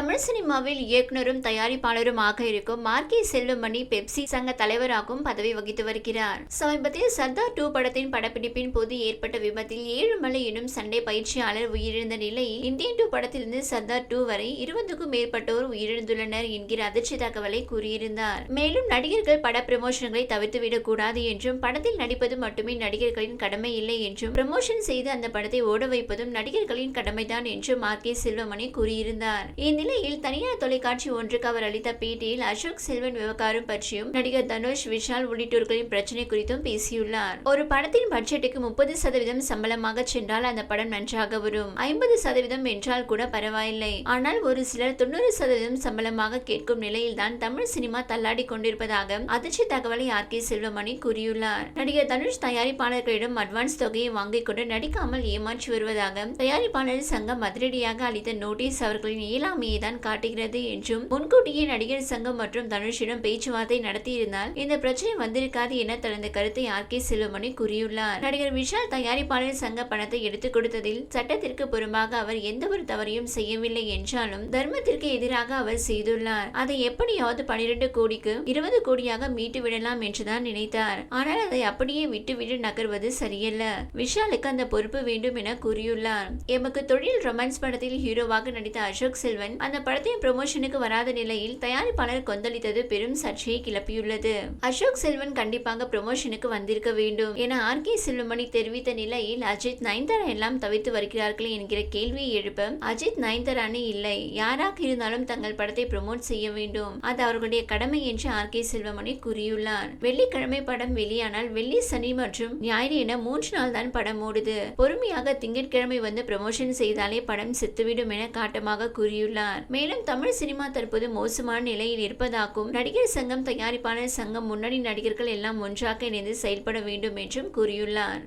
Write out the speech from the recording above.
தமிழ் சினிமாவில் இயக்குனரும் தயாரிப்பாளருமாக இருக்கும் மார்க்கே செல்வமணி பெப்சி சங்க தலைவராகவும் பதவி வகித்து வருகிறார். சமீபத்தில் சர்தார் டூ படத்தின் படப்பிடிப்பின் போது ஏற்பட்ட விபத்தில் ஏழுமலை எனும் சண்டை பயிற்சியாளர் உயிரிழந்த நிலையில் இந்தியன் டூ படத்திலிருந்து சர்தார் டூ வரை இருபதுக்கும் மேற்பட்டோர் உயிரிழந்துள்ளனர் என்கிற அதிர்ச்சி தகவலை கூறியிருந்தார். மேலும் நடிகர்கள் பட பிரமோஷன்களை தவிர்த்துவிடக் கூடாது என்றும் படத்தில் நடிப்பது மட்டுமே நடிகர்களின் கடமை இல்லை என்றும் ப்ரமோஷன் செய்து அந்த படத்தை ஓட வைப்பதும் நடிகர்களின் கடமைதான் என்றும் மார்க்கே செல்வமணி கூறியிருந்தார். இந்நிலையில் தனியார் தொலைக்காட்சி ஒன்றுக்கு அவர் அளித்த பேட்டியில் அசோக் செல்வன் விவகாரம் பற்றியும் நடிகர் தனுஷ் விஷால் உள்ளிட்டோர்களின் பிரச்சனை குறித்தும் பேசியுள்ளார். ஒரு படத்தின் பட்ஜெட்டுக்கு முப்பது சதவீதம் சம்பளமாக சென்றால் அந்த படம் நன்றாக வரும். ஐம்பது சதவீதம் என்றால் கூட பரவாயில்லை. ஆனால் ஒரு சிலர் தொண்ணூறு சதவீதம் சம்பளமாக கேட்கும் நிலையில்தான் தமிழ் சினிமா தள்ளாடி கொண்டிருப்பதாக அதிர்ச்சி தகவலை ஆர். கே. செல்வமணி கூறியுள்ளார். நடிகர் தனுஷ் தயாரிப்பாளர்களிடம் அட்வான்ஸ் தொகையை வாங்கிக் கொண்டு நடிக்காமல் ஏமாற்றி வருவதாக தயாரிப்பாளர் சங்கம் அதிரடியாக அளித்த நோட்டீஸ் அவர்களின் இயலாமையை தான் காட்டுகிறது என்றும் முன்கூட்டியே நடிகர் சங்கம் மற்றும் தனுஷிடம் பேச்சுவார்த்தை நடத்தியிருந்தால் இந்த பிரச்சனை வந்திருக்காது என தனது கருத்தை ஆர் கே செல்வமணி கூறியுள்ளார். நடிகர் விஷால் தயாரிப்பாளர் சங்க பணத்தை எடுத்துக் கொடுத்ததில் சட்டத்திற்கு புறம்பாக அவர் எந்த ஒரு தவறையும் செய்யவில்லை என்றாலும் தர்மத்திற்கு எதிராக அவர் செய்துள்ளார். அதை எப்படியாவது பனிரெண்டு கோடிக்கு இருபது கோடியாக மீட்டு விடலாம் என்றுதான் நினைத்தார். ஆனால் அதை அப்படியே விட்டுவிட்டு நகர்வது சரியல்ல. விஷாலுக்கு அந்த பொறுப்பு வேண்டும் என கூறியுள்ளார். எமக்கு தொழில் ரொமான்ஸ் படத்தில் ஹீரோவாக நடித்த அசோக் செல்வன் அந்த படத்தின் ப்ரமோஷனுக்கு வராத நிலையில் தயாரிப்பாளர் கொந்தளித்தது பெரும் சர்ச்சையை கிளப்பியுள்ளது. அசோக் செல்வன் கண்டிப்பாக ப்ரமோஷனுக்கு வந்திருக்க வேண்டும் என ஆர் கே செல்வமணி தெரிவித்த நிலையில் அஜித் நயன்தாரா எல்லாம் தவித்து வருகிறார்கள் என்கிற கேள்வியை எழுப்ப அஜித் நயன்தாரானே இல்லை. யாராக இருந்தாலும் தங்கள் படத்தை ப்ரமோட் செய்ய வேண்டும். அது அவர்களுடைய கடமை என்று ஆர் கே செல்வமணி கூறியுள்ளார். வெள்ளிக்கிழமை படம் வெளியானால் வெள்ளி சனி மற்றும் ஞாயிறு என மூன்று நாள் தான் படம் ஓடுது. பொறுமையாக திங்கட்கிழமை வந்து ப்ரமோஷன் செய்தாலே படம் செத்துவிடும் என காட்டமாக கூறியுள்ளார். மேலும் தமிழ் சினிமா தற்போது மோசமான நிலையில் இருப்பதாகவும் நடிகர் சங்கம் தயாரிப்பாளர் சங்கம் முன்னணி நடிகர்கள் எல்லாம் ஒன்றாக இணைந்து செயல்பட வேண்டும் என்றும் கூறியுள்ளார்.